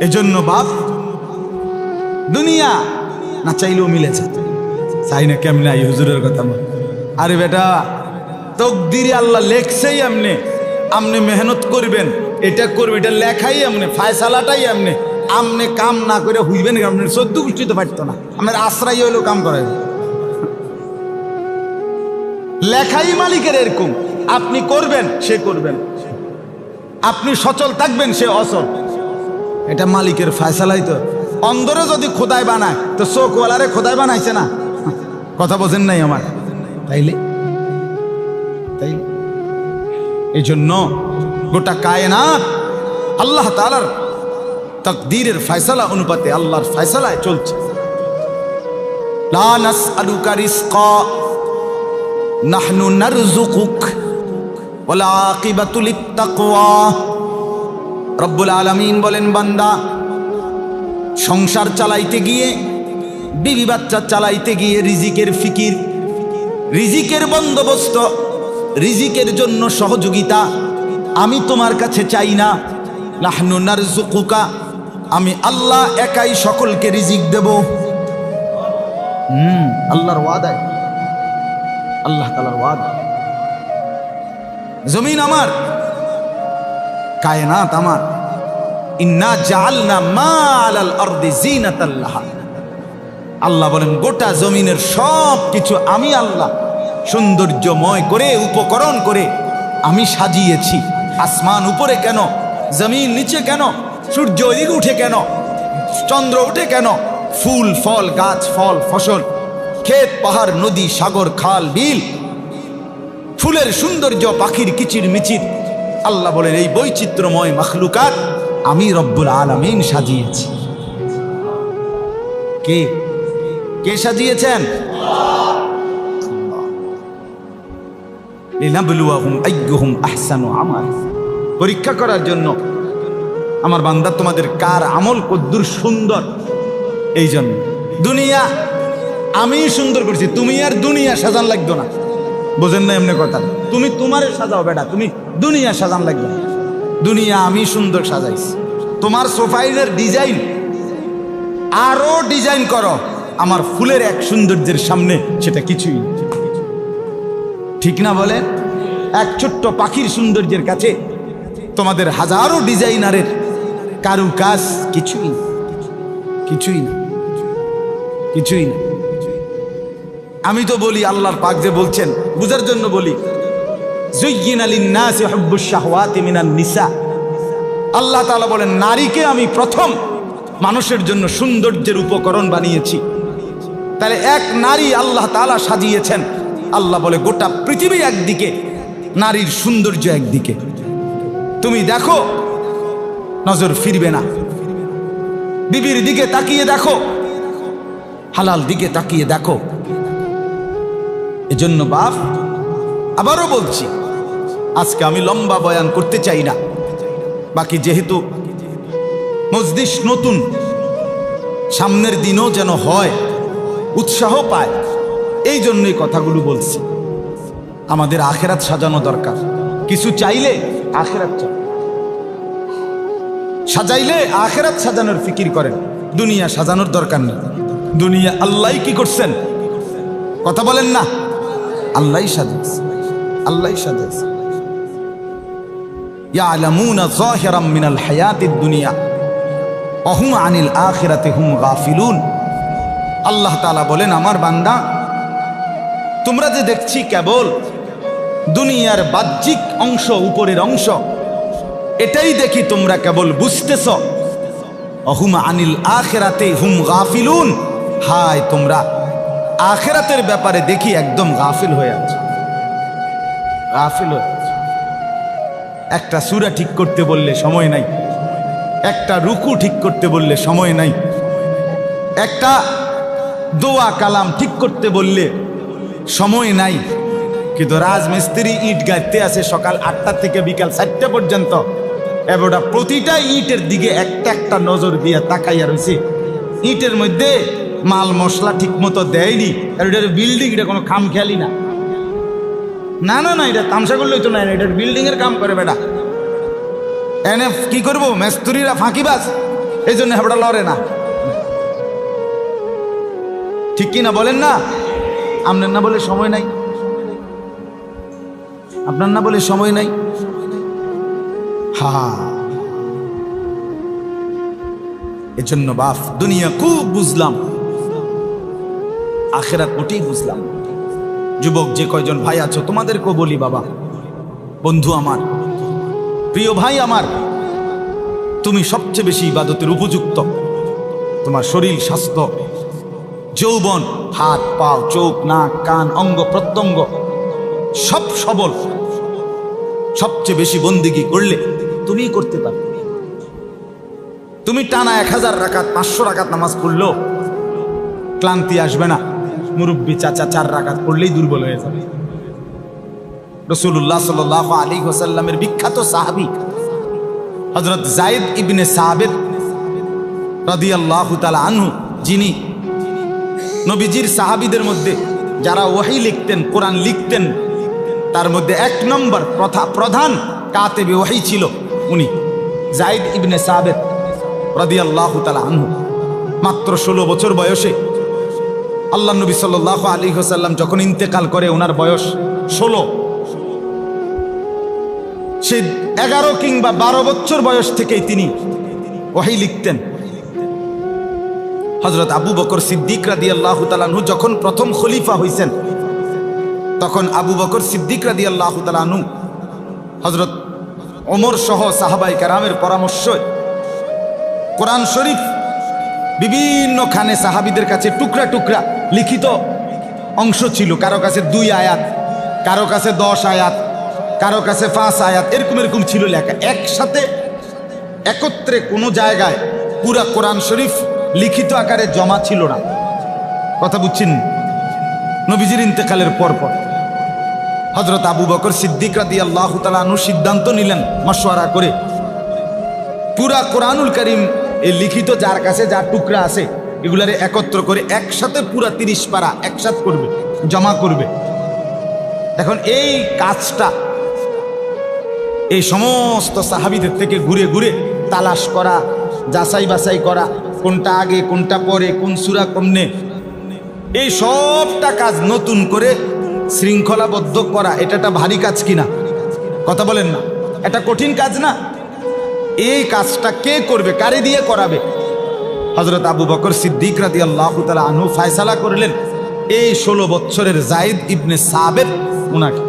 এজন্য বাপ, দুনিয়া না চাইলেও মিলেছে চাই না কেমনে? এই হুজুরের কথা আরে বেটা, তকদিরে আল্লাহ লেখছেই এমনি। আপনি মেহনত করবেন, এটা করবে, এটা লেখাই এমনি, ফায়সালাটাই এমনি। আমনে কাম না করে হইবেন আপনি সদ্য গোষ্ঠী তো পারতো না। আমার আশ্রয় হইলেও কাম করাই লেখাই মালিকের এরকম। আপনি করবেন, সে করবেন। আপনি সচল থাকবেন, সে অচল। এটা মালিকের ফায়সালাই তো। অন্দরে যদি খোদাই বানায়, তো চোখওয়ালারে খোদাই বানাইছে না। কথা বোঝেন নাই আমার। তাইলে? তাই এই জন্য গোটা কায়নাত আল্লাহ তালার তকদিরের ফয়সালা অনুপাতে আল্লাহর ফয়সালায় চলছে। নাহনু নারযুকুক, ওয়াল আকিবাতু লিত্তাকওয়া। রব্বুল আলামিন বলেন, বান্দা, সংসার চালাইতে গিয়ে, বিবি বাচ্চা চালাইতে গিয়ে রিজিকের ফিকির, রিজিকের বন্দোবস্ত, রিজিকের জন্য সহযোগিতা আমি তোমার কাছে চাই না। নাহনু নারযুকুকা, আমি আল্লাহ একাই সকলকে রিজিক দেব। হুম, আল্লাহর ওয়াদায়। আল্লাহ তালার ওয়াদা। জমিন আমার কায়নাত আমার। ইন্না জাআলনা মা আলাল আরদি জিনাতাল্লাহা আল্লাহ বলেন, গোটা জমিনের সব কিছু আমি আল্লাহ। সৌন্দর্যময় করে, উপকরণ করে আমি সাজিয়েছি। আসমান উপরে কেন? জমিন নিচে কেন? সূর্য ওইদিকে উঠে কেন? চন্দ্র উঠে কেন? ফুল, ফল, গাছ, ফল, ফসল, ক্ষেত, পাহাড়, নদী, সাগর, খাল, বিল। ফুলের সৌন্দর্য পাখির কিচির মিচির আল্লাহ বলেন, এই বৈচিত্র্যময় মখলুকাত আমি রব্বুল আলমিন সাজিয়েছি। কে? কে সাজিয়েছেন? পরীক্ষা করার জন্য, আমার বান্দা, তোমাদের কার আমল কদ্দুর সুন্দর? এই জন্য দুনিয়া আমি সুন্দর করছি, তুমি আর দুনিয়া সাজান লাগতো না। বোঝেন না এমনি কথা। তুমি তোমারে সাজাও বেটা তুমি দুনিয়া সাজান লাগবে। দুনিয়া আমি সুন্দর সাজাইছি। তোমার সোফাইলের ডিজাইন আরও ডিজাইন করো। আমার ফুলের এক সৌন্দর্যের সামনে সেটা কিছুই ঠিক না বলে? এক ছোট্ট পাখির সৌন্দর্যের কাছে তোমাদের হাজারো ডিজাইনারের কারু কাজ কিছুই কিছুই না। কিছুই না। আমি তো বলি, আল্লাহর পাক যে বলছেন, বুঝার জন্য বলি আল্লাহ বলেন, নারীকে আমি প্রথম মানুষের জন্য সৌন্দর্যের উপকরণ বানিয়েছি। তাহলে এক নারী আল্লাহ তাআলা সাজিয়েছেন। আল্লাহ বলে, গোটা পৃথিবী একদিকে, নারীর সৌন্দর্য একদিকে। তুমি দেখো, নজর ফিরবে না। বিবির দিকে তাকিয়ে দেখো, হালাল দিকে তাকিয়ে দেখো। এজন্য বাপ, আবারও বলছি, আজকে আমি লম্বা বয়ান করতে চাই না। বাকি যেহেতু মসজিদ নতুন, সামনের দিনও যেন হয়, উৎসাহ পায়, এই জন্যই কথাগুলো বলছি। আমাদের আখেরাত সাজানো দরকার। কিছু চাইলে আখেরাত সাজাইলে আখেরাত সাজানোর ফিকির করেন। দুনিয়া সাজানোর দরকার নেই। দুনিয়া আল্লাহ কি করছেন? কথা বলেন না। আল্লাহ সাজাইছে আল্লাহ সাজাইছে মিনাল দুনিয়া অহুম আনিল হুম গাফিলুন। আল্লাহ বলেন, আমার বান্দা, তোমরা যে দেখছি কেবল দুনিয়ার বাহ্যিক অংশ, উপরের অংশ, এটাই দেখি তোমরা কেবল বুঝতেছ। অহুম আনিল আখেরাতে হুম গাফিলুন। হায় তোমরা আখেরাতের ব্যাপারে দেখি একদম গাফিল হয়ে আছে। গাফিল হয়ে আছে। একটা সুরা ঠিক করতে বললে সময় নাই। একটা রুকু ঠিক করতে বললে সময় নাই। একটা দোয়া কালাম ঠিক করতে বললে সময় নাই। কিন্তু রাজমিস্ত্রি ইট গাইতে আছে সকাল আটটা থেকে বিকাল চারটা পর্যন্ত। এবারটা প্রতিটা ইটের দিকে একটা একটা নজর দিয়ে তাকাইয়া রয়েছে ইটের মধ্যে মাল মশলা ঠিক মতো দেয়নি। আর এটার বিল্ডিং এটা কোনো খাম খেয়ালি না। না না না, এটা তামসা করলেই তো না, এটার বিল্ডিং এর কাম করে বেটা। এনে কি করব? মেস্তুরিরা ফাঁকিবাজ এই জন্য হেবড়া লড়ে না। ঠিক কি না বলেন না? আপনার না বলে সময় নাই। আপনার না বলে সময় নাই। হা। এজন্য বাপ, দুনিয়া খুব বুঝলাম। আখেরাত মোটেই বুঝলাম যুবক, যে কয়জন ভাই আছো, তোমাদেরকেও বলি বাবা। বন্ধু আমার, প্রিয় ভাই আমার, তুমি সবচেয়ে বেশি ইবাদতের উপযুক্ত। তোমার শরীর, স্বাস্থ্য, যৌবন, হাত, পাও, চোখ, নাক, কান, অঙ্গ, প্রত্যঙ্গ, সব সবল। সবচেয়ে বেশি বন্দিগি করলে তুমিই করতে পারো। তুমি টানা এক হাজার রাকাত, পাঁচশো রাকাত নামাজ পড়লেও ক্লান্তি আসবে না। মুরব্বী চাচা চার রাকাত পড়লেই দুর্বল হয়ে যাবে। রসুল্লাহ সাল আলী হোসাল্লামের বিখ্যাত সাহাবি হজরত জাইদ ইবনে সাহাবেদ রাদি আল্লাহ আনহু, যিনি নবীজির সাহাবিদের মধ্যে যারা ওয়াহি লিখতেন, কোরআন লিখতেন, তার মধ্যে এক নম্বর প্রথা, প্রধান কাতেবে ওয়াহি ছিল উনি জাইদ ইবনে সাহাবের রাদি আল্লাহ আনহু। মাত্র ষোলো বছর বয়সে আল্লাহ নবী সাল আলী হোসাল্লাম যখন ইন্তেকাল করে, ওনার বয়স ষোলো। সে এগারো কিংবা বারো বছর বয়স থেকেই তিনি ওহাই লিখতেন। হজরত আবু বকর সিদ্দিক রাদি আল্লাহ তালানহু যখন প্রথম খলিফা হইছেন, তখন আবু বকর সিদ্দিক রাদি আল্লাহ তালানহু হজরত ওমর সহ সাহাবাই কারামের পরামর্শ কোরআন শরীফ বিভিন্ন খানে সাহাবিদের কাছে টুকরা টুকরা লিখিত অংশ ছিল। কারও কাছে দুই আয়াত, কারও কাছে দশ আয়াত, কারও কাছে পাঁচ আয়াত, এরকম এরকম ছিল লেখা। একসাথে, একত্রে কোনো জায়গায় পুরা কোরআন শরীফ লিখিত আকারে জমা ছিল না। কথা বুঝছেন? নবীজির ইন্তেকালের পরপর। হজরত আবু বকর সিদ্দিক রাদি আল্লাহ তালু সিদ্ধান্ত নিলেন মশওয়ারা করে। পুরা কোরআনুল করিম এই লিখিত যার কাছে যার টুকরা আছে এগুলারে একত্র করে একসাথে পুরা তিরিশ পারা একসাথ করবে, জমা করবে। এখন এই কাজটা এই সমস্ত সাহাবিদের থেকে ঘুরে ঘুরে তালাশ করা, যাচাই বাছাই করা, কোনটা আগে, কোনটা পরে, কোন সুরা কমনে এই সবটা কাজ নতুন করে শৃঙ্খলাবদ্ধ করা, এটা একটা ভারী কাজ কিনা কথা বলেন না। এটা কঠিন কাজ না। এই কাজটা কে করবে, কারে দিয়ে করাবে? হজরত আবু বকর সিদ্দিক রাদি আল্লাহ তালা আনহু ফায়সালা করলেন, এই ষোলো বছরের জাইদ ইবনে সাবের উনাকে।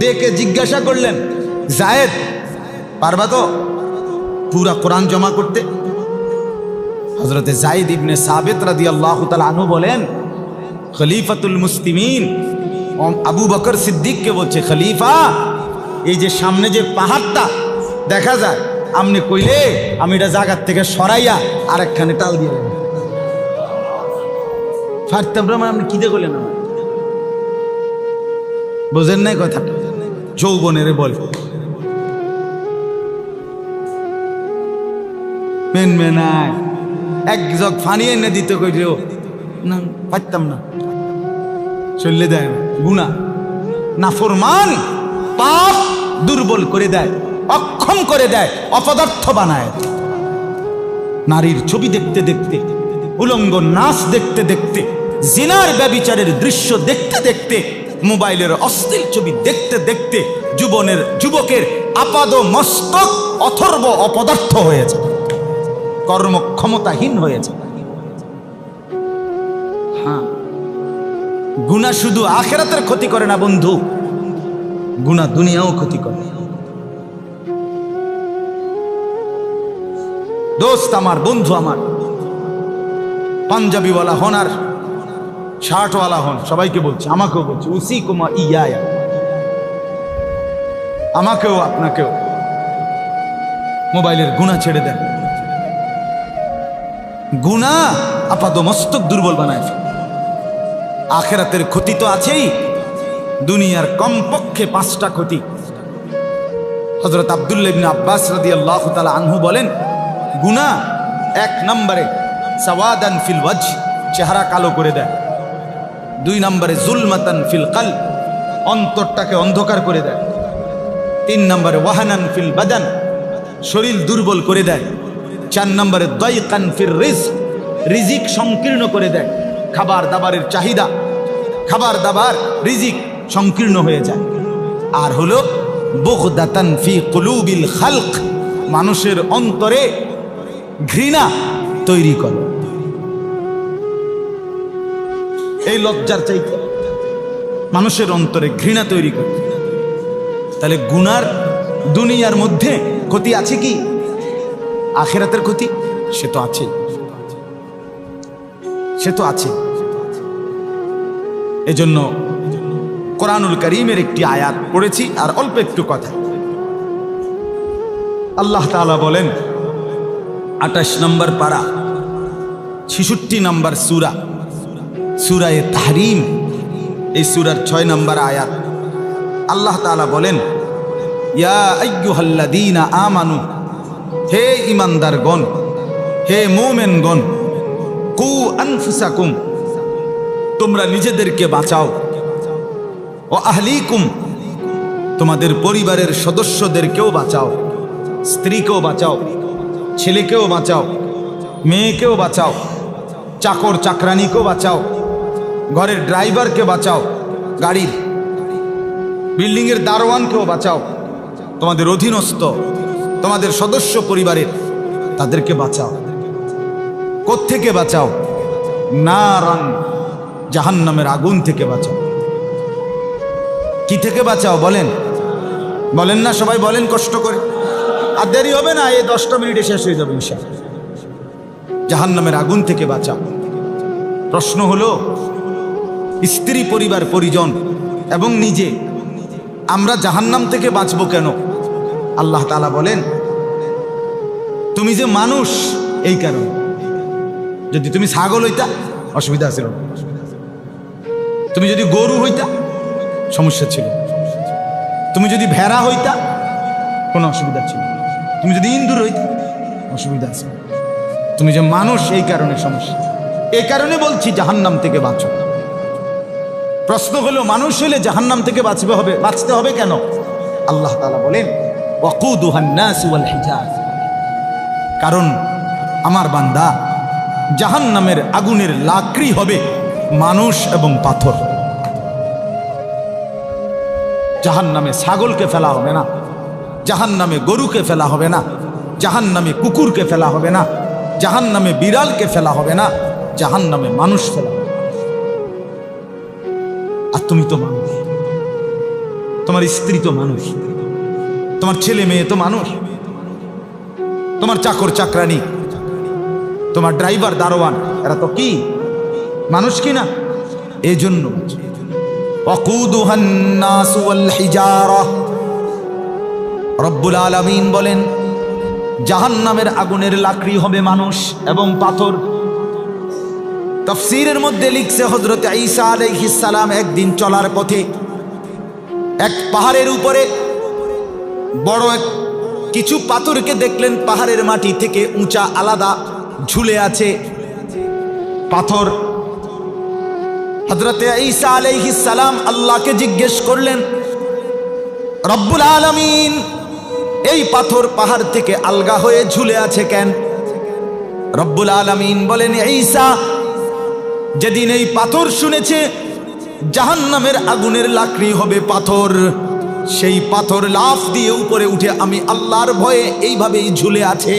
ডেকে জিজ্ঞাসা করলেন, জায়েদ, পারবা তো পুরা কোরআন জমা করতে? হজরতে জাইদ ইবনে সাবেত রাদি আল্লাহ আনু বলেন, খলিফাতুল মুসলিমিন। আবু বকর সিদ্দিককে বলছে, খলিফা, এই যে সামনে যে পাহাড়টা, দেখা যায় আপনি কইলে আমি এটা জাগার থেকে সরাইয়া আর একখানে টাল দিয়ে দেবো। ফারতাম মানে আপনি কিদে করলেন আমার? বোঝেন নাই কথাটা? যৌবনের বল। মেন মেনায় এক জগ ফানি এনে দিতে কইলেও না পারতাম না। চললে দেয় না। গুণা না ফরমান পাপ দুর্বল করে দেয়। অক্ষম করে দেয়, অপদার্থ বানায়। নারীর ছবি দেখতে দেখতে, উলঙ্গ নাচ দেখতে দেখতে, জিনার ব্যবিচারের দৃশ্য দেখতে দেখতে, মোবাইলের অশ্লীল ছবি দেখতে দেখতে, যুবনের, যুবকের আপাদ মস্তক অথর্ব অপদার্থ হয়েছে কর্মক্ষমতাহীন হয়েছে হ্যাঁ। গুণা শুধু আখেরাতের ক্ষতি করে না, বন্ধু। গুণা দুনিয়াও ক্ষতি করে। দোস্ত আমার, বন্ধু আমার। পাঞ্জাবিওয়ালা হন আর শার্টওয়ালা হন, সবাইকে বলছে, আমাকেও বলছে, উসি কুমা ইয়া আমাকেও, আপনাকেও। মোবাইলের গুণা ছেড়ে দেন। গুণা আপাত মস্তক দুর্বল বানায় আখেরাতের ক্ষতি তো আছেই, দুনিয়ার কমপক্ষে পাঁচটা ক্ষতি। হজরত আবদুল্লাহ ইবনে আব্বাস রাদি আল্লাহ তালা আনহু বলেন গুণা এক নম্বরে সওয়াদান ফিল ওয়াজ চেহারা কালো করে দেয়। দুই নম্বরে জুলমাতান ফিল কাল অন্তরটাকে অন্ধকার করে দেয়। তিন নম্বরে ওয়াহানান ফিল বাদান, শরীর দুর্বল করে দেয়। চার নম্বরে দয় কানফির রিজ রিজিক সংকীর্ণ করে দেয়। খাবার দাবারের চাহিদা, খাবার দাবার, রিজিক সংকীর্ণ হয়ে যায়। আর হলো বগদাতান ফি কুলুবিল খালক, মানুষের অন্তরে ঘৃণা তৈরি করে। এই লজ্জার চাইতে মানুষের অন্তরে ঘৃণা তৈরি করে। তাহলে গুনার দুনিয়ার মধ্যে ক্ষতি আছে কি? আখেরাতের ক্ষতি? সে তো আছে। সে তো আছে। এজন্য কোরআনুল করিমের একটি আয়াত পড়েছি আর অল্প একটু কথা। আল্লাহ তাআলা বলেন আঠাশ নম্বর পারা, ছিষট্টি নম্বর সুরা, সুরায় তাহরিম। এই সুরার ছয় নম্বর আয়াত, আল্লাহ তাআলা বলেন, ইয়া আমানু, হে ইমানদার ইমানদারগণ হে মোমেনগণ, কু আনফুসাকুম, তোমরা নিজেদেরকে বাঁচাও। ও আহলিকুম, তোমাদের পরিবারের সদস্যদেরকেও বাঁচাও, স্ত্রীকেও বাঁচাও। ছেলেকেও বাঁচাও, মেয়েকেও বাঁচাও, চাকর চাকরানিকেও বাঁচাও, ঘরের ড্রাইভারকে বাঁচাও, গাড়ির, বিল্ডিংয়ের দারোয়ানকেও বাঁচাও, তোমাদের অধীনস্থ, তোমাদের সদস্য পরিবারের, তাদেরকে বাঁচাও। কোত্থেকে বাঁচাও? না রান জাহান্নামের আগুন থেকে বাঁচাও। কি থেকে বাঁচাও বলেন? বলেন না, সবাই বলেন কষ্ট করে। আর দেরি হবে না, এই দশটা মিনিটে শেষ হয়ে যাবে ইনশা জাহান্নামের আগুন থেকে বাঁচাও প্রশ্ন হলো, স্ত্রী, পরিবার, পরিজন এবং নিজে, আমরা জাহান্নাম থেকে বাঁচবো কেন? আল্লাহ তালা বলেন, তুমি যে মানুষ, এই কারণে। যদি তুমি ছাগল হইতা, অসুবিধা ছিল। তুমি যদি গরু হইতা, সমস্যা ছিল। তুমি যদি ভেড়া হইতা, কোনো অসুবিধা ছিল। তুমি যদি ইন্দুর হইতা, অসুবিধা আছে। তুমি যে মানুষ, এই কারণে সমস্যা। এই কারণে বলছি, জাহান্নাম থেকে বাঁচো। প্রশ্ন হলো, মানুষ হলে জাহান্নাম থেকে বাঁচবে হবে, বাঁচতে হবে কেন? আল্লাহ তালা বলেন কারণ, আমার বান্দা, জাহান্নামের আগুনের লাকড়ি হবে মানুষ এবং পাথর। জাহান্নামে ছাগলকে ফেলা হবে না। জাহান্নামে গরুকে ফেলা হবে না জাহান নামে কুকুরকে ফেলা হবে না, জাহান্নামে বিড়ালকে ফেলা হবে না জাহান নামে মানুষ ফেলা হবে আর তুমি তো মানুষ। তোমার স্ত্রী তো মানুষ। তোমার ছেলে মেয়ে তো মানুষ। তোমার চাকর চাকরানি। তোমার ড্রাইভার দারোয়ান। এরা তো কি? মানুষ কি না? এই জন্য রব্বুল আলমিন বলেন, জাহান্নামের আগুনের লাকড়ি হবে মানুষ এবং পাথর। তফসিরের মধ্যে লিখছে হজরত ঈসা আলাইহিসালাম একদিন চলার পথে এক পাহাড়ের উপরে বড় এক কিছু পাথরকে দেখলেন, পাহাড়ের মাটি থেকে উঁচা আলাদা ঝুলে আছে পাথর। হজরতে ঈসা আলাইহিসালাম আল্লাহকে জিজ্ঞেস করলেন, রব্বুল আলমিন এই পাথর পাহাড় থেকে আলগা হয়ে ঝুলে আছে কেন? রব্বুল আলমিন বলেন, ঈসা, যেদিন এই পাথর শুনেছে, জাহান্নামের আগুনের লাকড়ি হবে পাথর। সেই পাথর লাফ দিয়ে উপরে উঠে আমি আল্লাহর ভয়ে এইভাবেই ঝুলে আছে।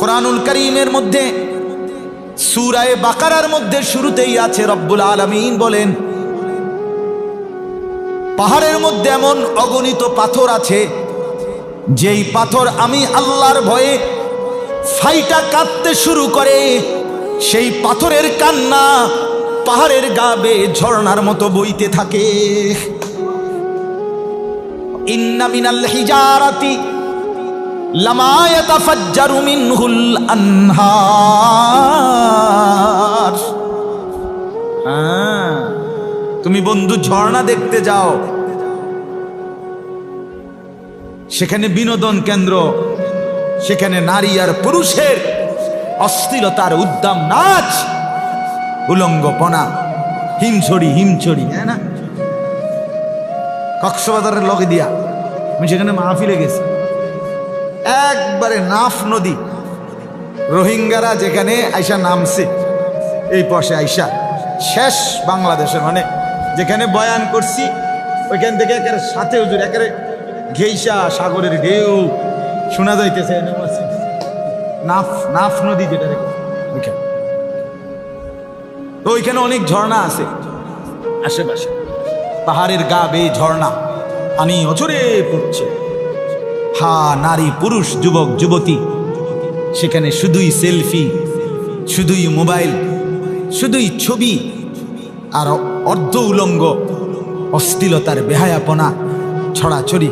কোরআনুল করিমের মধ্যে সুরায় বাকারার মধ্যে শুরুতেই আছে রব্বুল আলমিন বলেন, পাহাড়ের মধ্যে এমন অগণিত পাথর আছে, যেই পাথর আমি আল্লাহর ভয়ে ফাইটা কাঁদতে শুরু করে, সেই পাথরের কান্না পাহাড়ের গাবে ঝর্ণার মতো বইতে থাকে। ইন্না মিনাল হিজারাতি তুমি বন্ধু ঝর্ণা দেখতে যাও। সেখানে বিনোদন কেন্দ্র, সেখানে নারী আর পুরুষের অস্থিরতার উদ্দাম নাচ, উলঙ্গপনা, হিমছড়ি হিমছড়ি হ্যাঁ না? কক্সবাজারের লগে দিয়া। আমি সেখানে মাহফিলে গেছি। একবারে নাফ নদী। রোহিঙ্গারা যেখানে আইসা নামছে, এই পাশে আইসা। শেষ বাংলাদেশের মানে যেখানে বয়ান করছি, ওইখান থেকে একেবারে সাথে হুজুর, একেবারে ঘেইসা সাগরের ঢেউ। শোনা যাইতেছে নাফ নাফ নদী যেটা ওইখানে। তো ওইখানে অনেক ঝর্ণা আছে। আশেপাশে। পাহাড়ের গা বেয়ে ঝর্ণা। আনি অচরে পড়ছে। হা, নারী, পুরুষ, যুবক, যুবতী। সেখানে শুধুই সেলফি, শুধুই মোবাইল, শুধুই ছবি আর অর্ধ উলঙ্গ অস্থিলতার বেহায়াপনা ছড়াছড়ি।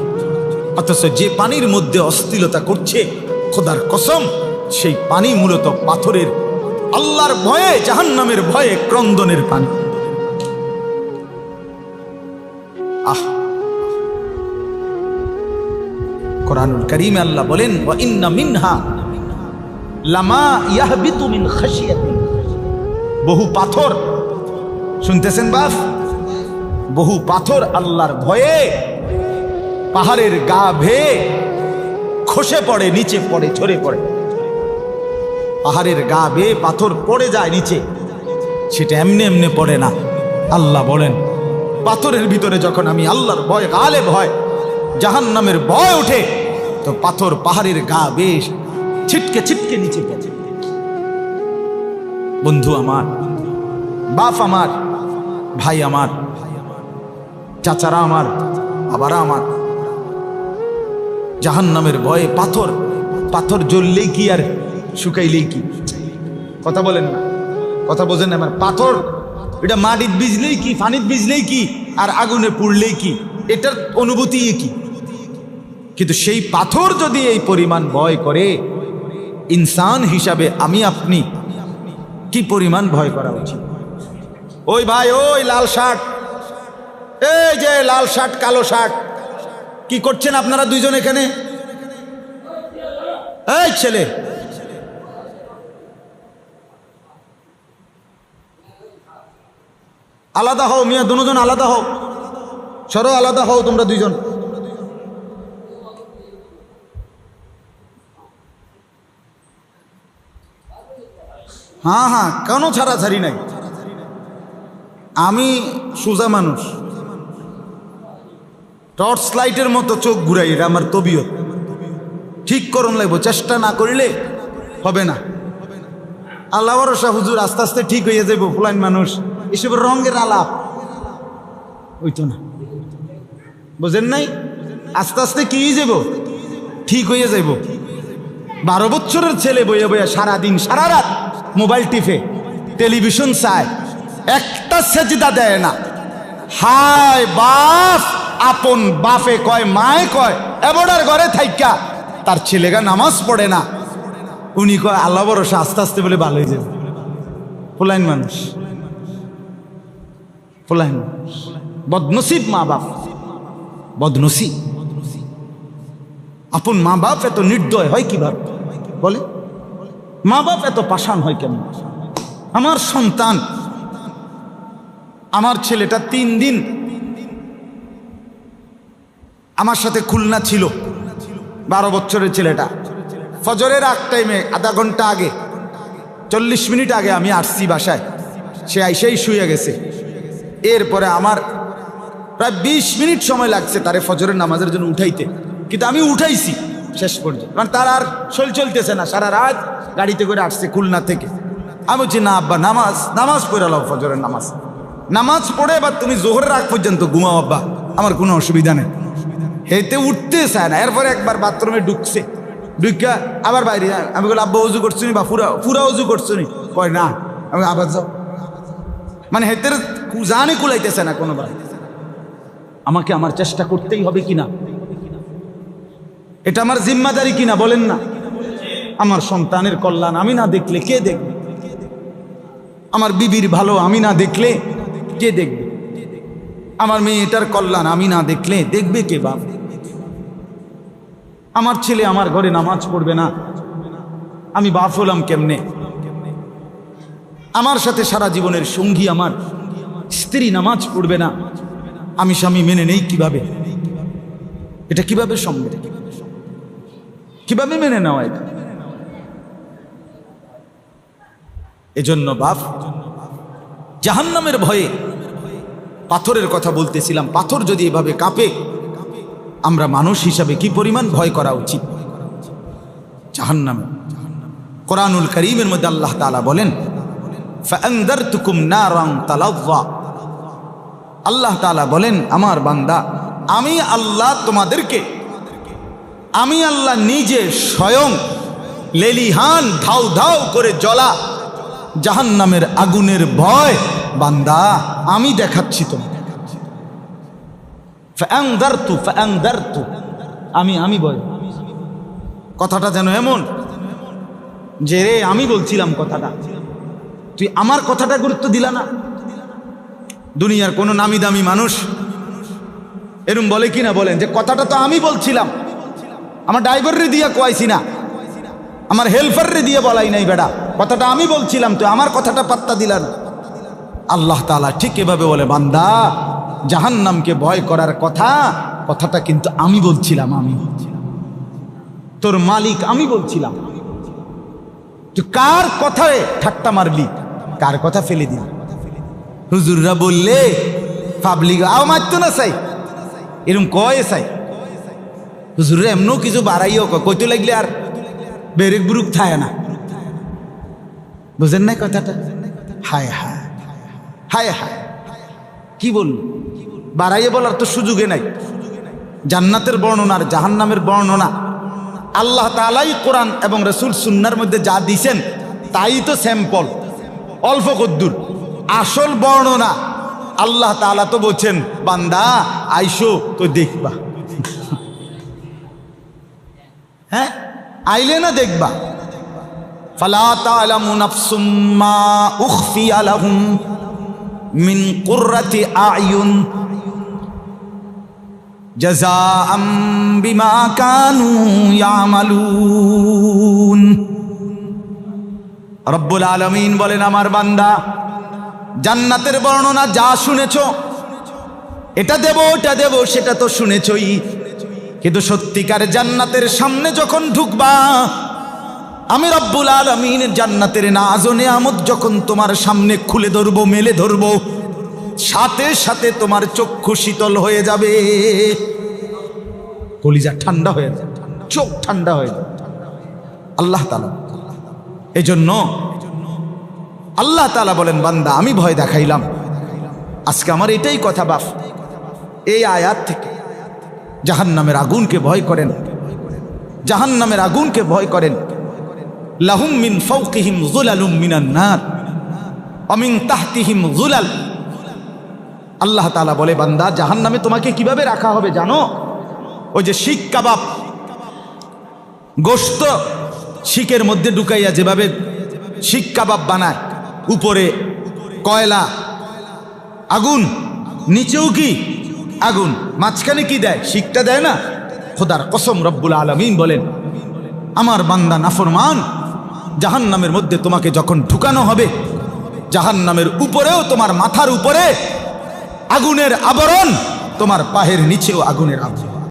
অথচ যে পানির মধ্যে অস্থিলতা করছে, খোদার কসম, সেই পানি মূলত পাথরের, আল্লাহর ভয়ে, জাহান্নামের ভয়ে ক্রন্দনের পানি। কোরআনুল করিমে আল্লাহ বলেন মিনহা লামা বহু পাথর। শুনতেছেন বাপ? বহু পাথর আল্লাহর ভয়ে পাহাড়ের গা ভেয়ে খসে পড়ে, নিচে পড়ে, ঝরে পড়ে। পাহাড়ের গা বেয়ে পাথর পড়ে যায় নিচে। সেটা এমনি এমনি পড়ে না। আল্লাহ বলেন, পাথরের ভিতরে যখন আমি আল্লাহর ভয় গালে ভয় জাহান নামের ভয় ওঠে তো পাথর পাহাড়ের গা বেশ ছিটকে ছিটকে নিচে গেছে। বন্ধু আমার, বাপ আমার, ভাই আমার, চাচারা আমার, বাবারা আমার। জাহান নামের ভয়ে পাথর পাথর জ্বললেই কি আর শুকাইলেই কি? কথা বলেন না, কথা বোঝেন না আমার পাথর, এটা মাটির বিজলেই কি পানির বিজলেই কি, আর আগুনে পুড়লেই কি? এটার অনুভূতি কি? কিন্তু সেই পাথর যদি এই পরিমাণ ভয় করে, ইনসান হিসাবে আমি আপনি কি পরিমাণ ভয় করা উচিত? ওই ভাই, ওই লাল শার্ট, এই যে লাল শার্ট, কালো শার্ট, কি করছেন আপনারা দুইজন এখানে? এই ছেলে, আলাদা হও মিয়া, দুজন আলাদা হও, সরো আলাদা হও তোমরা দুইজন। হ্যাঁ হ্যাঁ কেন ছাড়াছাড়ি নাই? আমি সোজা মানুষ। টর্চ লাইটের মতো চোখ ঘুরাই, এটা আমার তবিয়ত। ঠিক করুন লাগবো, চেষ্টা না করিলে হবে না। আল্লাহ ভরসা, হুজুর, আস্তে আস্তে ঠিক হয়ে যাব ফুলাইন মানুষ। এসবের রঙের আলাপ। ওইতো না। বোঝেন নাই? আস্তে আস্তে কি যাব ঠিক হয়ে যাইব। বারো বছরের ছেলে বইয়ে বইয়ে সারাদিন, সারা রাত মোবাইল টিপে টেলিভিশন চায় একটা সেজদা দেয় না। হায় বাপ, আপন বাপে কয়, মায় কয় এবার ঘরে থাইকা, তার ছেলেগা নামাজ পড়ে না। উনি কয়, আল্লাহ ভরসা, আস্তে আস্তে বলে ভালো হয়ে যাবে। ফুলাইন মানুষ। ফুলাইন বদনসিব মা বাপ। বদনসিব। আপন মা বাপ এত নির্দয় হয় কীভাবে? বলে মা বাপ এত পাষাণ হয় কেমন আমার সন্তান, আমার ছেলেটা তিন দিন আমার সাথে খুলনা ছিল, বারো বছরের ছেলেটা। ফজরের আগ টাইমে আধা ঘণ্টা আগে, চল্লিশ মিনিট আগে আমি আসছি বাসায়, সে আইসেই শুয়ে গেছে। এরপরে আমার প্রায় বিশ মিনিট সময় লাগছে তারে ফজরের নামাজের জন্য উঠাইতে। কিন্তু আমি উঠাইছি। শেষ পর্যন্ত। মানে তার আর চল চলতেছে না, সারা রাত গাড়িতে করে আসছে খুলনা থেকে। আমি বলছি, না আব্বা, নামাজ নামাজ পড়ে লাও ফজরের নামাজ। নামাজ পড়ে এবার তুমি জোহরের আগ পর্যন্ত ঘুমাও আব্বা, আমার কোনো অসুবিধা নেই। হেতে উঠতে চায় না, এরপরে একবার বাথরুমে ঢুকছে। ঢুকা আবার বাইরে। আমি বলি, আব্বা, উজু করছি নি বা ফুরা পুরা উজু করছ নি? কয়, না। আমি আবার যাও। মানে হেতের জানে কুলাইতেছে না কোনোবার আমাকে আমার চেষ্টা করতেই হবে কিনা? এটা আমার জিম্মাদারি কিনা বলেন না। আমার সন্তানের কল্যাণ আমি না দেখলে কে দেখবে? আমার বিবির ভালো আমি না দেখলে কে দেখবে? আমার মেয়েটার কল্যাণ আমি না দেখলে দেখবে কে বাপ? আমার ছেলে আমার ঘরে নামাজ পড়বে না। আমি বাপ হলাম কেমনে? আমার সাথে সারা জীবনের সঙ্গী আমার স্ত্রী নামাজ পড়বে না। আমি স্বামী মেনে নেই কীভাবে? এটা কীভাবে সম্ভব? কীভাবে মেনে নেওয়া এটা? এজন্য বাপ, জাহান্নামের ভয়ে পাথরের কথা বলতেছিলাম। পাথর যদি এভাবে কাঁপে, আমরা মানুষ হিসাবে কি পরিমাণ ভয় করা উচিত? জাহান্নাম। কোরআনুল করিমের মধ্যে আল্লাহ তালা বলেন আল্লাহ তালা বলেন, আমার বান্দা, আমি আল্লাহ তোমাদেরকে আমি আল্লাহ নিজে স্বয়ং লেলিহান ধাউ ধাউ করে জ্বলা। জাহান্নামের আগুনের ভয়। বান্দা, আমি দেখাচ্ছি তোমাকে। ফ্যাংদারতু ফ্যাংদারতু আমি আমি বল। কথাটা যেন এমন যে রে, আমি বলছিলাম কথাটা। তুই আমার কথাটা গুরুত্ব দিলা না। দুনিয়ার কোনো নামি দামি মানুষ এরম বলে কি না বলেন যে, কথাটা তো আমি বলছিলাম। আমার ড্রাইভাররে দিয়ে কোয়াইছি না। আমার হেল্পাররে দিয়ে বলাই নাই বেটা কথাটা আমি বলছিলাম, তো আমার কথাটা পাত্তা দিলা না আল্লাহ তালা ঠিক এভাবে বলে, বান্দা, জাহান্নামকে ভয় করার কথা, কথাটা কিন্তু আমি বলছিলাম, আমি। তোর মালিক আমি বলছিলাম। তুই কার কথায় ঠাট্টা মারলি? কার কথা ফেলে দিলি? হুজুররা বললে, পাবলিক, আও মারতো না চাই এরম কয় চাই হুজুররা এমনও কিছু বাড়াইও কইতে লাগলে আর বেরেক বুরুক থায় না। বুঝেন না কথাটা? হায় হায়। হায় হায়। কি বলল বাড়াইয়ে বলার তো সুযোগে নাই। জান্নাতের বর্ণনা আর জাহান্নামের বর্ণনা। আল্লাহ তালাই কোরআন এবং রসুল সুন্নার মধ্যে যা দিছেন, তাই তো স্যাম্পল। অল্প কদ্দুর। আসল বর্ণনা। আল্লাহ তাআলা তো বলছেন, বান্দা, আইসো, তো দেখবা। হ্যাঁ? আইলে না দেখবা? মিন আয়ুন রব্বুল আলমিন বলেন, আমার বান্দা, জান্নাতের বর্ণনা যা শুনেছ, এটা দেব, ওটা দেব, সেটা তো শুনেছই। কিন্তু সত্যিকার জান্নাতের সামনে যখন ঢুকবা, আমি রব্বুল আলমিন জান্নাতের নাজো নেয়ামত যখন তোমার সামনে খুলে ধরবো, মেলে ধরবো, সাথে সাথে তোমার চক্ষু শীতল হয়ে যাবে। কলিজা ঠান্ডা হয়ে যাবে, চোখ ঠান্ডা হয়ে যাবে। আল্লাহ তালা এজন্য আল্লাহ তালা বলেন, বান্দা, আমি ভয় দেখাইলাম। আজকে আমার এটাই কথা বাপ এই আয়াত থেকে জাহান নামের আগুনকে ভয় করেন। জাহান নামের আগুনকে ভয় করেন। লাহুম মিন ফৌকিহিম জুলালুম মিনান নার। অমিন তাহতিহিম জুলাল আল্লাহ তালা বলে, বান্দা জাহান নামে তোমাকে কীভাবে রাখা হবে জানো? ওই যে শিখ কাবাব গোস্ত শিখের মধ্যে ঢুকাইয়া যেভাবে শিখ কাবাব বানায়, উপরে কয়লা, আগুন, নিচেও কি? আগুন, মাঝখানে কি দেয়? শিখটা দেয় না? খোদার কসম রব্বুল আলমিন বলেন, আমার বান্দা নাফরমান জাহান নামের মধ্যে তোমাকে যখন ঢুকানো হবে জাহান নামের উপরেও তোমার মাথার উপরে আগুনের আবরণ, তোমার পাহের নিচেও আগুনের আবরণ।